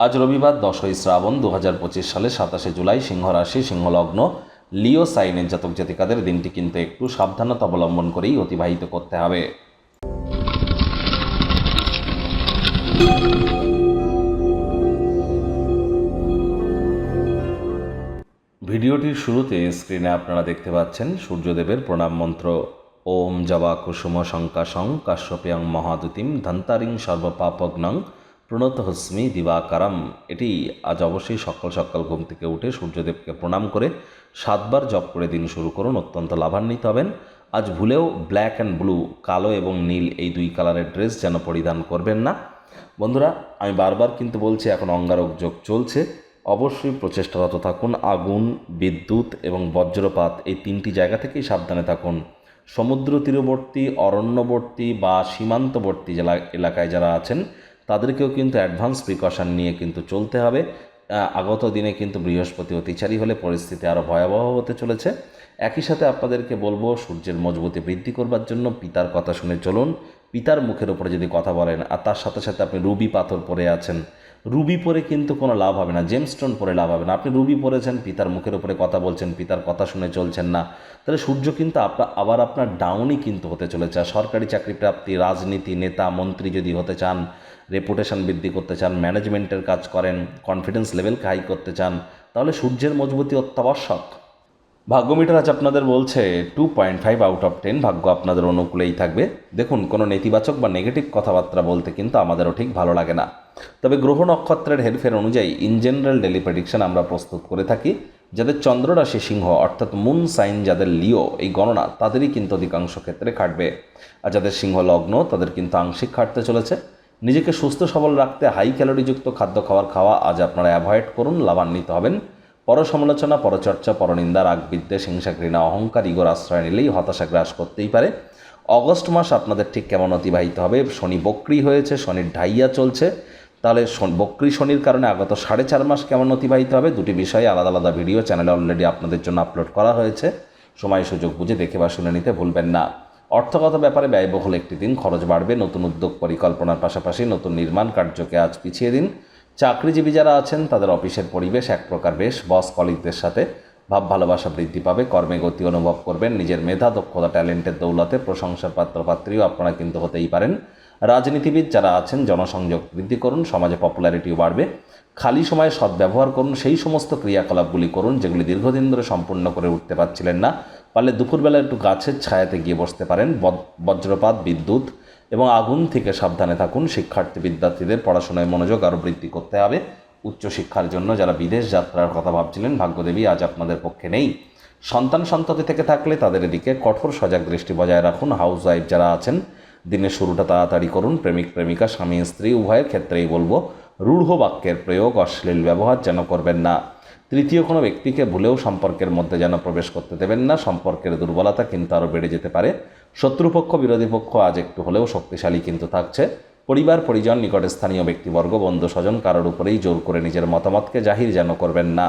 আজ রবিবার দশই শ্রাবণ দু হাজার পঁচিশ সালে সাতাশে জুলাই সিংহ রাশি সিংহলগ্ন লিও সাইনের জাতক জাতিকাদের দিনটি কিন্তু একটু সাবধানতা অবলম্বন করেই অতিবাহিত করতে হবে। ভিডিওটির শুরুতে স্ক্রিনে আপনারা দেখতে পাচ্ছেন সূর্যদেবের প্রণাম মন্ত্র। ওম জবা কুসুম শঙ্কাশং কাশ্যপেয়ং মহাদুতিম ধন্তারিং সর্বপাপগ্নং প্রণত হস্মি দিবাকারম। এটি আজ অবশ্যই সকাল সকাল ঘুম থেকে উঠে সূর্যদেবকে প্রণাম করে সাতবার জপ করে দিন শুরু করুন, অত্যন্ত লাভান্বিত হবেন। আজ ভুলেও ব্ল্যাক অ্যান্ড ব্লু, কালো এবং নীল এই দুই কালারের ড্রেস যেন পরিধান করবেন না। বন্ধুরা, আমি বারবার কিন্তু বলছি, এখন অঙ্গারক যোগ চলছে। অবশ্যই প্রচেষ্টারত থাকুন। আগুন, বিদ্যুৎ এবং বজ্রপাত এই তিনটি জায়গা থেকেই সাবধানে থাকুন। সমুদ্র তীরবর্তী, অরণ্যবর্তী বা সীমান্তবর্তী জেলা এলাকায় যারা আছেন তাদেরকেও কিন্তু অ্যাডভান্স প্রিকশন নিয়ে কিন্তু চলতে হবে। আগত দিনে কিন্তু বৃহস্পতি অতিচারী হলে পরিস্থিতি আরও ভয়াবহ হতে চলেছে। একই সাথে আপনাদেরকে বলব, সূর্যের মজবুতি বৃদ্ধি করবার জন্য পিতার কথা শুনে চলুন। পিতার মুখের উপরে যদি কথা বলেন, আর তার সাথে সাথে আপনি রুবি পাথর পরে আছেন, রুবি পরে কিন্তু কোনো লাভ হবে না জেমস্টোন পরে লাভ হবে না। আপনি রুবি পরেছেন, পিতার মুখের উপরে কথা বলছেন, পিতার কথা শুনে চলছেন না। তাহলে সূর্য কিন্তু আপনার আবার আপনার ডাউনই কিন্তু হতে চলেছে। আর সরকারি চাকরি প্রাপ্তি, রাজনীতি, নেতা, মন্ত্রী যদি হতে চান রেপুটেশন বৃদ্ধি করতে চান ম্যানেজমেন্টের কাজ করেন কনফিডেন্স লেভেলকে হাই করতে চান, তাহলে সূর্যের মজবুতি অত্যাবশ্যক। ভাগ্যমিটার আজ আপনাদের বলছে two point five out of ten ভাগ্য আপনাদের অনুকূলেই থাকবে। দেখুন, কোনো নেতিবাচক বা নেগেটিভ কথাবার্তা বলতে কিন্তু আমাদেরও ঠিক ভালো লাগে না। তবে গ্রহ নক্ষত্রের হেরফের অনুযায়ী ইন জেনারেল ডেলি প্রেডিকশন আমরা প্রস্তুত করে থাকি, যাদের চন্দ্ররাশি সিংহ, অর্থাৎ মুন সাইন যাদের লিও এই গণনা তাদেরই কিন্তু অধিকাংশ ক্ষেত্রে খাটবে। আর যাদের সিংহ লগ্ন, তাদের কিন্তু আংশিক খাটতে চলেছে। নিজেকে সুস্থ সবল রাখতে হাই ক্যালোরিযুক্ত খাদ্য খাবার খাওয়া আজ আপনারা অ্যাভয়েড করুন, লাভান্বিত হবেন। পরসমালোচনা, পরচর্চা, পরনিন্দা রাগ বিদ্বেষ হিংসা ঘৃণা অহংকার, ইগোর আশ্রয় নিলেই হতাশা গ্রাস করতেই পারে। অগস্ট মাস আপনাদের ঠিক কেমন অতিবাহিত হবে? শনি বক্রি হয়েছে, শনির ঢাইয়া চলছে। তাহলে বক্রি শনির কারণে আগত সাড়ে চার মাস কেমন অতিবাহিত হবে? দুটি বিষয়ে আলাদা আলাদা ভিডিও চ্যানেলে অলরেডি আপনাদের জন্য আপলোড করা হয়েছে। সময় সুযোগ বুঝে দেখে বা শুনে নিতে ভুলবেন না। অর্থগত ব্যাপারে ব্যয়বহুল একটি দিন, খরচ বাড়বে, নতুন উদ্যোগ পরিকল্পনার পাশাপাশি নতুন নির্মাণ কার্যকে আজ পিছিয়ে দিন। চাকরিজীবী যারা আছেন, তাদের অফিসের পরিবেশ এক প্রকার বেশ। বস কলিগদের সাথে ভাব ভালোবাসা বৃদ্ধি পাবে, কর্মে গতি অনুভব করবেন, নিজের মেধা, দক্ষতা, ট্যালেন্টের দৌলতে প্রশংসার পাত্রপাত্রীও আপনারা কিন্তু হতেই পারেন। রাজনীতিবিদ যারা আছেন, জনসংযোগ বৃদ্ধি করুন, সমাজে পপুলারিটিও বাড়বে। খালি সময়ে সদ্ব্যবহার করুন, সেই সমস্ত ক্রিয়াকলাপগুলি করুন, যেগুলি দীর্ঘদিন ধরে সম্পূর্ণ করে উঠতে পারছিলেন না। পারলে দুপুরবেলা একটু গাছের ছায়াতে গিয়ে বসতে পারেন। বজ্রপাত, বিদ্যুৎ এবং আগুন থেকে সাবধানে থাকুন। শিক্ষার্থী, বিদ্যার্থীদের পড়াশোনায় মনোযোগ আরও বৃদ্ধি করতে হবে। উচ্চশিক্ষার জন্য যারা বিদেশ যাত্রার কথা ভাবছিলেন, ভাগ্যদেবী আজ আপনাদের পক্ষে নেই। সন্তান সন্ততি থেকে থাকলে তাদের এদিকে কঠোর সজাগ দৃষ্টি বজায় রাখুন। হাউস ওয়াইফ যারা আছেন, দিনের শুরুটা তাড়াতাড়ি করুন। প্রেমিক, প্রেমিকা, স্বামী, স্ত্রী, উভয়ের ক্ষেত্রেই বলব, রূঢ় বাক্যের প্রয়োগ, অশ্লীল ব্যবহার যেন করবেন না। তৃতীয় কোনো ব্যক্তিকে ভুলেও সম্পর্কের মধ্যে যেন প্রবেশ করতে দেবেন না, সম্পর্কের দুর্বলতা কিন্তু আরও বেড়ে যেতে পারে। শত্রুপক্ষ, বিরোধী পক্ষ আজ একটু হলেও শক্তিশালী কিন্তু থাকছে। পরিবার, পরিজন, নিকটস্থানীয় ব্যক্তিবর্গ বন্ধু স্বজন কারোর উপরেই জোর করে নিজের মতামতকে জাহির যেন করবেন না।